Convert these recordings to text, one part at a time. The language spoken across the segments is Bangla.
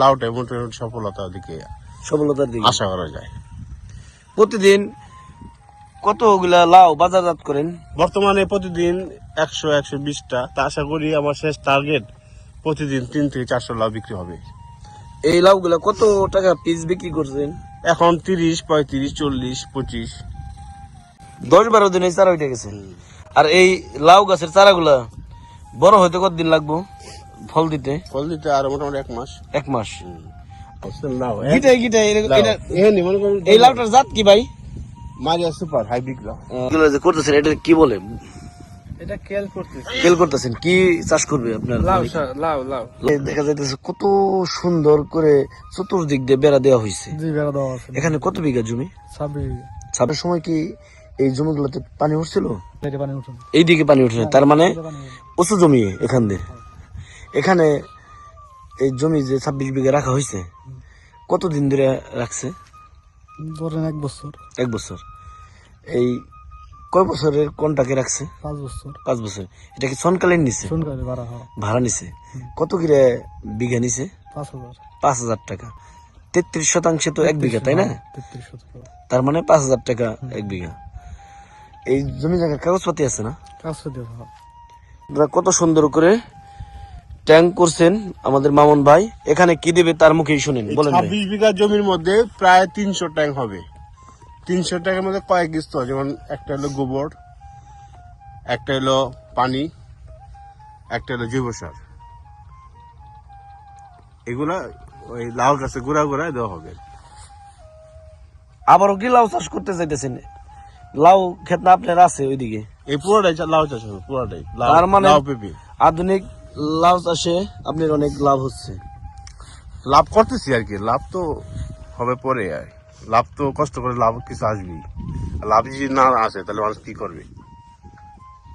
লাউটাই মোটামুটি সফলতার দিকে সফলতার দিকে। আশা করা যায়। প্রতিদিন কতগুলা লাউ বাজারজাত করেন? বর্তমানে প্রতিদিন একশো একশো বিশটা। তা আশা করি আমার শেষ টার্গেট প্রতিদিন তিন থেকে চারশো লাউ বিক্রি হবে। এই লাউগুলা কত টাকা পিস বিক্রি করছেন? এখন তিরিশ পঁয়ত্রিশ চল্লিশ পঁচিশ। দশ বারো দিনে চারা উঠে গেছে। আর এই লাউ গাছের চারাগুলা বড় হইতে কতদিন লাগবো? ফল দিতে? ফল দিতে আর মোটামুটি এক মাস। এক মাস। গিটাই গিটাই মনে করেন এই লাউটার জাত কি ভাই? মারিয়া সুপার হাইব্রিড লাউ। এগুলো যে করতেছেন এটা কি বলে? এটা কেল করতেছেন কি চাষ করবে আপনার লাউ লাউ লাউ। দেখা যাইতেছে কত সুন্দর করে চতুর্দিক দিয়ে বেড়া দেওয়া হয়েছে জি বেড়া দেওয়া আছে এখানে কত বিঘা জমি? ছাব্বিশ ছাপের সময় কি এই জমিগুলোতে পানি উঠছিল? পেটে পানি উঠুন এইদিকে পানি উঠে তার মানে উঁচু জমি এখান দিয়ে। এখানে এই জমি যে ছাব্বিশ বিঘা রাখা হয়েছে কতদিন ধরে রাখছে? ধরেন এক বছর। এক বছর। এই কয় বছরের কোনটাকে রাখছে? পাঁচ বছর। পাঁচ বছর। এটা কি সনকালীন নিছে ভাড়া নিছে কত করে বিঘা নিছে পাঁচ হাজার। টাকা। তেত্রিশ শতাংশে তো এক বিঘা তাই না? তার মানে পাঁচ হাজার টাকা এক বিঘা। এই জমি জায়গার কাগজপাতি আছে না? আপনারা কত সুন্দর করে ট্যাঙ্ক করছেন আমাদের মামুন ভাই। এখানে কি দেবে তার মুখেই শুনেন বলেন। ছাব্বিশ বিঘা জমির মধ্যে প্রায় তিনশো ট্যাঙ্ক হবে। তিনশো ট্যাঙ্কের মধ্যে কয়েক স্তর যেমন একটা হলো গোবর একটা হলো পানি একটা হলো জৈব সার। এগুলা ওই লাউ গাছে গোড়া গোড়ায় দেওয়া হবে। আবারও কি লাউ চাষ করতে চাইতেছেন লাউ ক্ষেত না আপনার আছে ওইদিকে? এই পুরোটাই লাউ চাষ হবে পুরোটাই। লাউ তার মানে- আধুনিক লাউ চাষে আপনার অনেক লাভ হচ্ছে। লাভ করতেছি আর কি লাভ তো হবে পরে আর। লাভ তো কষ্ট করে লাভ কিছু আসবেই। লাভ যদি না আসে তাহলে মানুষ কি করবে?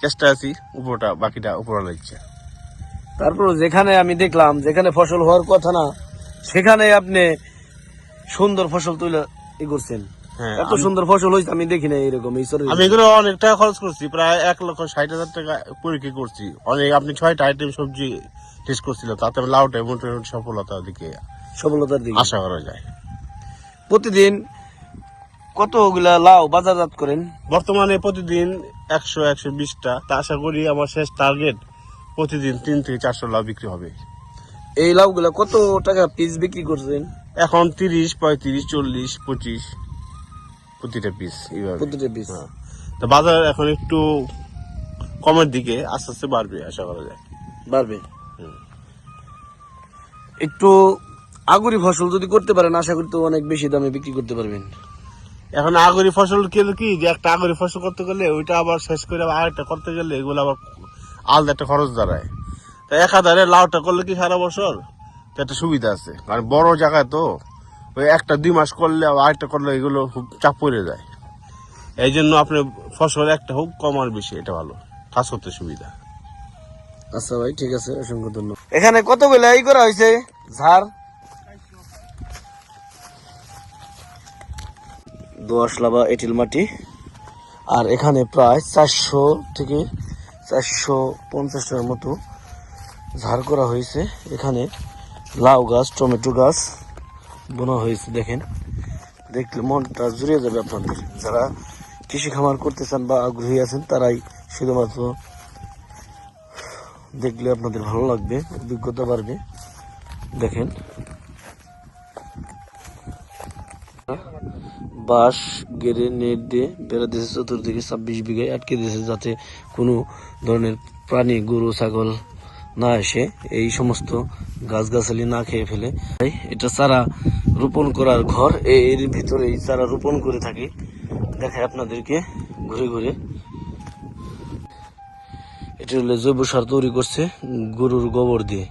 চেষ্টা আছি উপরটা বাকিটা উপরওয়ালা ইচ্ছা। তারপর যেখানে আমি দেখলাম যেখানে ফসল হওয়ার কথা না সেখানে আপনি সুন্দর ফসল তুলে ই করছেন। এত সুন্দর ফসল হয়েছে আমি দেখি না এরকম আমি এগুলো অনেক টাকা খরচ করছি প্রায় এক লক্ষ ষাট হাজার টাকা পরীক্ষা করছি। অনেক আপনি ছয়টা আইটেম সবজি টেস্ট করছিল তাতে লাউটা মোটামুটি সফলতার দিকে সফলতার দিকে। আশা করা যায়। প্রতিদিন কতগুলা লাউ বাজারজাত করেন? বর্তমানে প্রতিদিন একশো একশো বিশটা। তা আশা করি আমার শেষ টার্গেট প্রতিদিন তিন থেকে চারশো লাউ বিক্রি হবে। এই লাউগুলা কত টাকা পিস বিক্রি করছেন? এখন তিরিশ পঁয়ত্রিশ চল্লিশ পঁচিশ। প্রতিটা পিস এইভাবে। প্রতিটা পিস হ্যাঁ। তো বাজার এখন একটু কমের দিকে আস্তে আস্তে বাড়বে আশা করা যায়। বাড়বে। একটু আগুরি ফসল যদি করতে পারেন আশা করি তো অনেক বেশি দামে বিক্রি করতে পারবেন। এখন আগরি ফসল কেলে কি যে একটা আগরি ফসল করতে গেলে ওইটা আবার শেষ করে আবার আরেকটা করতে গেলে এগুলো আবার আলাদা একটা খরচ দাঁড়ায়। তা একাধারে লাউটা করলে কি সারা বছর? তো একটা সুবিধা আছে। কারণ বড় জায়গায় তো। ওই একটা দুই মাস করলে আবার আরেকটা করলে এগুলো খুব চাপ পড়ে যায়। এই জন্য আপনি ফসল একটা হোক কম আর বেশি এটা ভালো। কাজ করতে সুবিধা। আচ্ছা ভাই ঠিক আছে অসংখ্য ধন্যবাদ। এখানে কতগুলা এই করা হয়েছে? ঝাড়? দোয়াশলা বা এঁটেল মাটি। আর এখানে প্রায় চারশো থেকে চারশো পঞ্চাশটার মতো ঝাড় করা হয়েছে। এখানে লাউ গাছ টমেটো গাছ বোনা হয়েছে, দেখেন। দেখলে মনটা জুড়িয়ে যাবে আপনাদের। যারা কৃষি খামার করতে চান বা আগ্রহী আছেন, তারাই শুধুমাত্র দেখলে আপনাদের ভালো লাগবে, অভিজ্ঞতা বাড়বে। দেখেন। বাঁশ গেড়ে, নেট দিয়ে বেড়া দিয়েছে চতুর্দিকে ছাব্বিশ বিঘায় আটকে দিয়েছে যাতে কোনো ধরনের প্রাণী, গরু, ছাগল না এসে এই সমস্ত গাছগাছালি না খেয়ে ফেলে। এটা চারা রোপণ করার ঘর এর ভিতরে এই চারা রোপণ করে থাকে। দেখায় আপনাদেরকে ঘুরে ঘুরে। এটা হলো জৈব সার তৈরি করছে গরুর গোবর দিয়ে।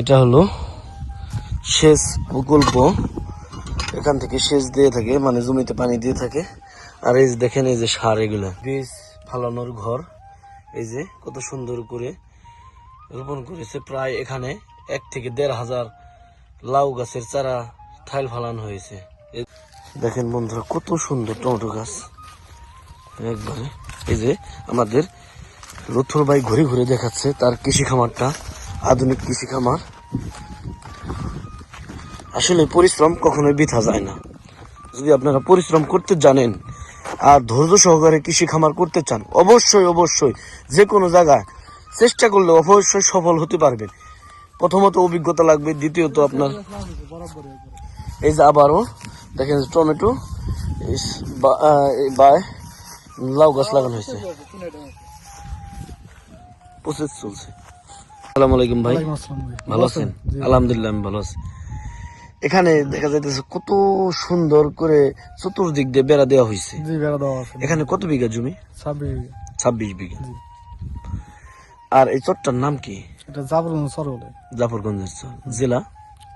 এটা হলো সেচ প্রকল্প। এখান থেকে সেচ দিয়ে থাকে মানে জমিতে পানি দিয়ে থাকে। আর এই দেখেন, এই যে সার এগুলো। বীজ ফালানোর ঘর, এই যে কত সুন্দর করে রোপণ করেছে। প্রায় এখানে এক থেকে দেড় হাজার লাউ গাছের চারা ঠাইল ফালানো হয়েছে। দেখেন বন্ধুরা, কত সুন্দর টমেটো গাছ। একবারে, এই যে আমাদের লুথুর ভাই ঘুরে ঘুরে দেখাচ্ছে তার কৃষি খামারটা, আধুনিক কৃষি খামার। আসলে পরিশ্রম কখনোই বৃথা যায় না। যদি আপনারা পরিশ্রম করতে জানেন আর ধৈর্য সহকারে কৃষি খামার করতে চান, অবশ্যই অবশ্যই যে কোনো জায়গায় চেষ্টা করলে অবশ্যই সফল হতে পারবেন। প্রথমত অভিজ্ঞতা লাগবে দ্বিতীয়ত আপনার এই যে আবারও দেখেন টমেটো এই বা- আহ, এই বায় লাউ গাছ লাগানো হয়েছে। প্রসেস চলছে। আসসালামু আলাইকুম ভাই। ভালো আছেন? আলহামদুলিল্লাহ আমি ভালো আছি। এখানে দেখা যাইতেছে কত সুন্দর করে চতুর্দিক দিয়ে বেড়া দেওয়া হয়েছে বেড়া দেওয়া আছে। এখানে কত বিঘা জমি? ছাব্বিশ বিঘা। ছাব্বিশ বিঘা। আর এই চরটার নাম কি? এটা জাবরুন সর বলে জাফরগঞ্জের চর। জেলা?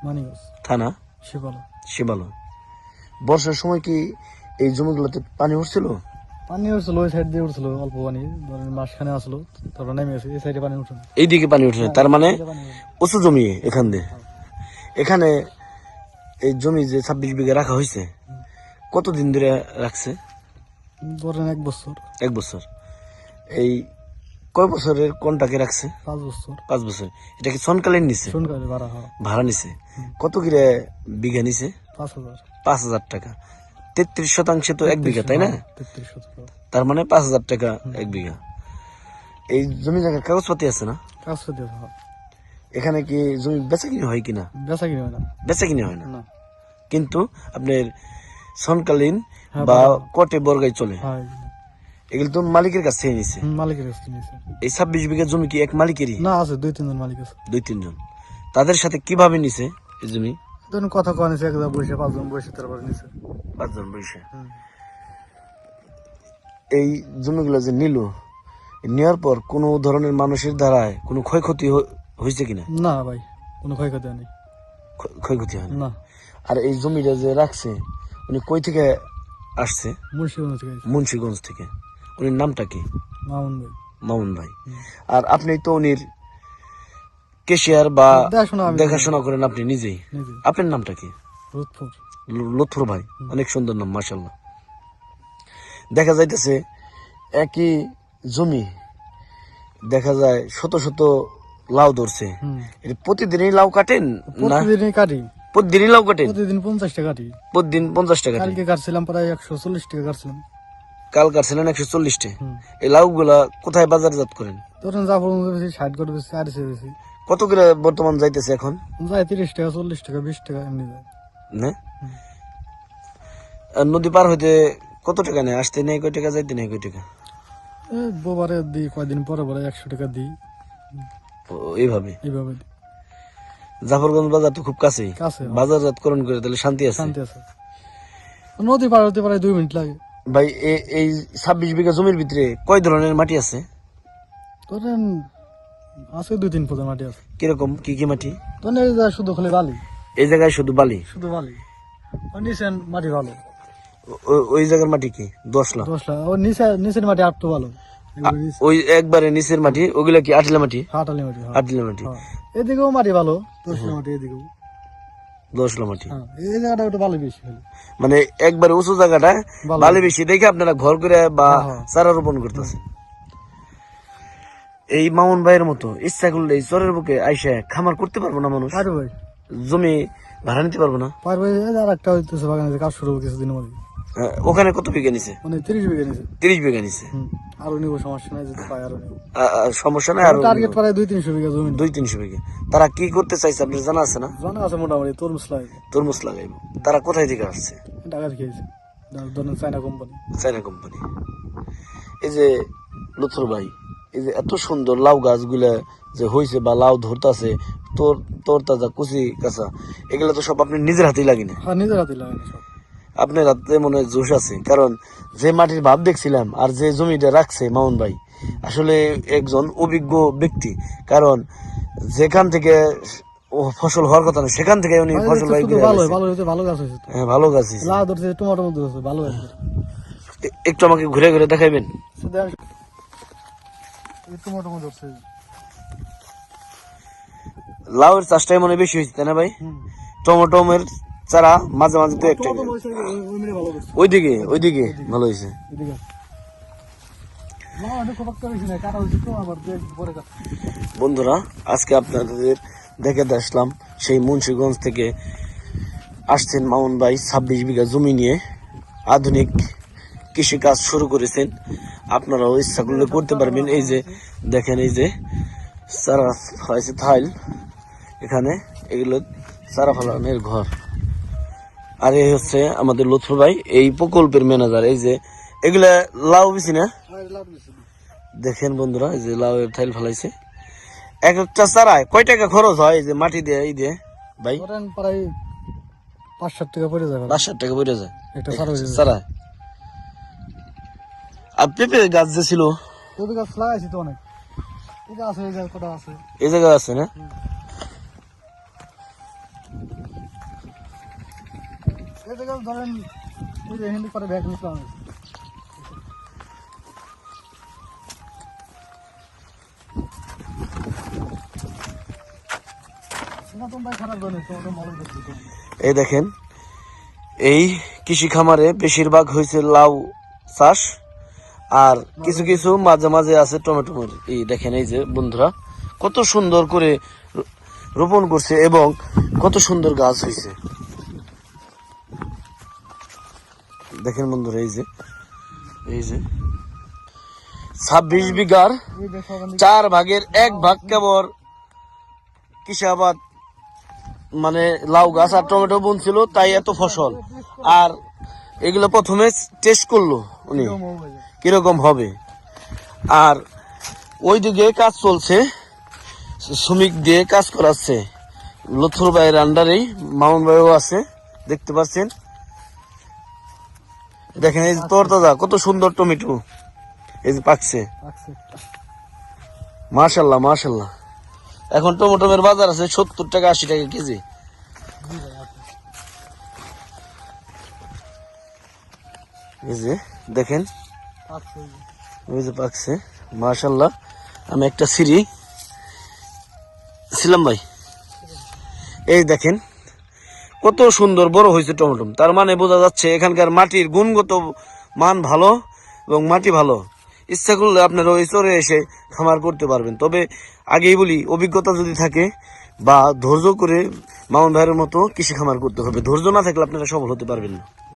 মানিগঞ্জ থানা? শিবালা শিবালয়। বর্ষার সময় কি এই জমিগুলোতে পানি উঠছিল? পানি উঠছিল ওই সাইড দিয়ে উঠছিল অল্প পানি। ধরেন মাসখানে আসলো তারপর নেমে গেছে এই সাইডে পানি উঠে এইদিকে পানি উঠে তার মানে উঁচু জমি এখান দিয়ে। এখানে এই জমি যে ছাব্বিশ বিঘা রাখা হয়েছে কতদিন ধরে রাখছে? ধরেন এক বছর। এক বছর। এই কয় বছরের কোনটাকে রাখছে? পাঁচ বছর। পাঁচ বছর। এটা কি সনকালীন নিছে শুনকালে ভাড়া ভাড়া নিছে কত করে বিঘা নিছে পাঁচ হাজার। পাঁচ হাজার টাকা। তেত্রিশ শতাংশে তো এক বিঘা তাই না? শতক তার মানে পাঁচ হাজার টাকা এক বিঘা। এই জমি জায়গার কাগজপাতি আছে না? করতে হয়। এখানে কি জমি বেচা কিনে হয় কিনা? বেচা কিনে হয় না। বেচা কিনে হয় না? কিন্তু আপনার সনকালীন হ্যাঁ, বা। কটে বর্গাই চলে। হয়। এগুলো তো মালিকের কাছ থেকে নিছে। মালিকের কাছে নিয়েছে এই ছাব্বিশ বিঘা জমি কি এক মালিকেরই? না আছে দুই তিনজন মালিক আছে। দুই তিনজন। তাদের সাথে কীভাবে নিছে এই জমি? ধরুন কথা কয় নিছে একদম বসে পাঁচজন বসে তারপরে নিছে। পাঁচজন বসে। এই জমিগুলো যে নিল নেওয়ার পর কোনো ধরনের মানুষের দ্বারায় কোনো ক্ষয়ক্ষতি হয়েছে কিনা? না ভাই কোনো ক্ষয়ক্ষতি হয়নি। ক্ষ- ক্ষয়ক্ষতি হয় না। না আর এই জমিটা যে রাখছে উনি কই থেকে আসছে? মুন্সিগঞ্জ থেকে মুন্সিগঞ্জ থেকে। উনির নামটা কি? মামুন ভাই। মামুন ভাই। আর আপনি তো উনির কেশিয়ার বা দেখাশোনা করেন আপনি নিজেই। আপনার নামটা কি? রোদপুর ল- লথুর ভাই। অনেক সুন্দর নাম মাসাল্লাহ দেখা যাইতেছে একই জমি। দেখা যায় শত শত লাউ ধরছে। প্রতিদিনই লাউ কাটেন প্রতিদিনই কাটি। প্রতিদিনই লাউ কাটেন? প্রতিদিন পঞ্চাশ টাকা কাটি। প্রতিদিন পঞ্চাশ টাকা কালকে কাটছিলাম প্রায় একশো চল্লিশ টাকা কাটছিলাম। কাল কাটছিলেন একশো চল্লিশটে। এই লাউ গুলা কোথায় বাজারজাত করেন? ধরেন জাফর বেশি ষাট করে বেশি আড়িশে বেশি। কত করে বর্তমান যাইতেছে এখন? যায় তিরিশ টাকা চল্লিশ টাকা বিশ টাকা এমনি যায়। না। আর নদী পার হইতে কত টাকা নেয়? আসতে নেই কয় টাকা যাইতে নেই কয় টাকা? বোবারে দিই কয়দিন পরে পরে একশো টাকা দিই। এইভাবে? এইভাবে। জাফরগঞ্জ বাজার তো খুব কাছেই। কাছে বাজারজাত করণ করে তাহলে শান্তি আছে। শান্তি আছে। নদী পার হতে পারে দুই মিনিট লাগে। ভাই এই ছাব্বিশ বিঘা জমির ভিতরে কয় ধরনের মাটি আছে? ধরেন আছে দুই তিন ফুটের মাটি আছে। কীরকম? কি কি মাটি? ধরেন এই যা শুধু খালি বালি। এই জায়গায় শুধু বালি? শুধু বালি। আর নিচে মাটি ভালো। ওই জায়গার মাটি কি? দশলা দশ লাখ। ও নিচে নিচের মাটি আটটু ভালো। ওই একবারে নিচের মাটি ওগুলা কি আটলা মাটি? হাটালি মাটি হ্যাঁ। আটলা মাটি। হ্যাঁ। এদিকেও মাটি ভালো দশলা মাটি এদিকেও। মাটি। হ্যাঁ এই জায়গাটা একটু ভালো বেশি মানে একবারে উঁচু জায়গাটা বালি। বেশি। দেখে আপনারা ঘর করে বা হ্যাঁ, হ্যাঁ। চারা রোপণ করতেছে এই মামুন ভাইয়ের মতো ইচ্ছা করলে এই চরের বুকে আইসা খামার করতে পারব না মানুষ? জমি ভাড়া নিতে পারব না? পারবে আর একটা হইতেছে বাগানে কাজ শুরু হবে কিছুদিন মধ্যে। ওখানে কত বিঘা নিছে? মানে তিরিশ বিঘা নিচে তিরিশ বিঘা নিছে। আরও নিবো সমস্যা নাই যদি পাই আরও সমস্যা নাই আর টার্গেট প্রায় দুই তিনশো বিঘা জমি দুই তিনশো বিঘা। তারা কি করতে চাইছে আপনার জানা আছে না? জানা আছে মোটামুটি তরমুজ লাগাই তরমুজ লাগাইব। তারা কোথায় থেকে আসছে? টাকা খেয়েছে ধরেন চায়না কোম্পানি। চাইনা কোম্পানি। এই যে লুথুর ভাই এই যে এত সুন্দর লাউ গাছগুলা যে হয়েছে বা লাউ ধরতাছে তোর তোর তাজা কুচি কাঁচা এগুলো তো সব আপনি নিজের হাতেই লাগিনা হ্যাঁ নিজের হাতে লাগে সব। আপনার হাতে মনে হয় জোশ আছে। কারণ যে মাটির ভাব দেখছিলাম আর যে জমিটা রাখছে মামুন ভাই আসলে একজন অভিজ্ঞ ব্যক্তি। কারণ যেখান থেকে ও ফসল হওয়ার কথা না সেখান থেকে উনি ফসল ভাই ভালো ভালো হয়েছে ভালো গাছ হয়েছে হ্যাঁ ভালো গাছ হয়েছে। টমাটো মধ্যে ভালো গাছ একটু আমাকে ঘুরে ঘুরে দেখাইবেন? লাউয়ের চাষটাই মনে বেশি হয়েছে তাই না ভাই? টমেটোমের চারা মাঝে মাঝে তো একটা ওইদিকে ওইদিকে ভালো হয়েছে। বন্ধুরা, আজকে আপনাদের দেখে আসলাম সেই মুন্সীগঞ্জ থেকে আসছেন মামুন ভাই ছাব্বিশ বিঘা জমি নিয়ে আধুনিক কৃষি কাজ শুরু করেছেন। আপনারাও ইচ্ছা করলে করতে পারবেন। এই যে দেখেন, এই যে চারা হয়েছে থাইল এখানে এগুলো চারা ফলানোর ঘর। আর এই হচ্ছে আমাদের লুৎফর ভাই এই প্রকল্পের ম্যানেজার এই যে এগুলা লাউ বেশি না? দেখেন বন্ধুরা এই যে লাউ এর থাইল ফেলাইছে। এক একটা চারায় কয় টাকা খরচ হয়? এই যে মাটি দিয়ে এই দিয়ে। ভাই? প্রায় পাঁচ সাত টাকা পড়ে যাবে পাঁচ ষাট টাকা বেড়ে যায়। একটা চারায়। আর পেঁপে গাছ যে ছিল? তবে গাছ লাগাইছি তো অনেক। এই আছে না? যে গাছ ধরেন করে ব্যাগ নিলাম না তোমরা খারাপ জানো তোমরা ভালো দেখছ এই দেখেন, এই কৃষি খামারে বেশিরভাগ হয়েছে লাউ চাষ, আর কিছু কিছু মাঝে মাঝে আছে টমেটো এই দেখেন, এই যে বন্ধুরা, কত সুন্দর করে রোপণ করছে এবং কত সুন্দর গাছ হয়েছে দেখেন বন্ধুরা, এই যে এই যে। ছাব্বিশ বিঘার চার ভাগের এক ভাগ কেবল কৃষাবাদ মানে লাউ গাছ আর টমেটো বুন ছিল তাই এত ফসল। আর এগুলো প্রথমে টেস্ট করল উনি। কীরকম হবে। আর ওইদিকে কাজ চলছে, শ্রমিক দিয়ে কাজ করাচ্ছে। লথুর ভাইয়ের আন্ডারেই মামুন ভাইও আছে, দেখতে পাচ্ছেন। দেখেন এই তোর দাদা কত সুন্দর টমেটো। এই যে পাকছে। মাশাল্লাহ মাশাল্লাহ। এখন টমেটোমের বাজার আছে সত্তর টাকা আশি টাকা কেজি। এই যে দেখেন। ওই যে পাকছে মাশাল্লাহ। আমি একটা সিঁড়ি। ছিলাম ভাই। এই দেখেন কত সুন্দর বড় হয়েছে টমেটো তার মানে বোঝা যাচ্ছে এখানকার মাটির গুণগত মান ভালো এবং মাটি ভালো। ইচ্ছা করলে আপনারা ওই চরে এসে খামার করতে পারবেন। তবে আগেই বলি, অভিজ্ঞতা যদি থাকে বা ধৈর্য করে মামুন ভাইয়ের মতো কৃষি খামার করতে হবে। ধৈর্য না থাকলে আপনারা সফল হতে পারবেন না।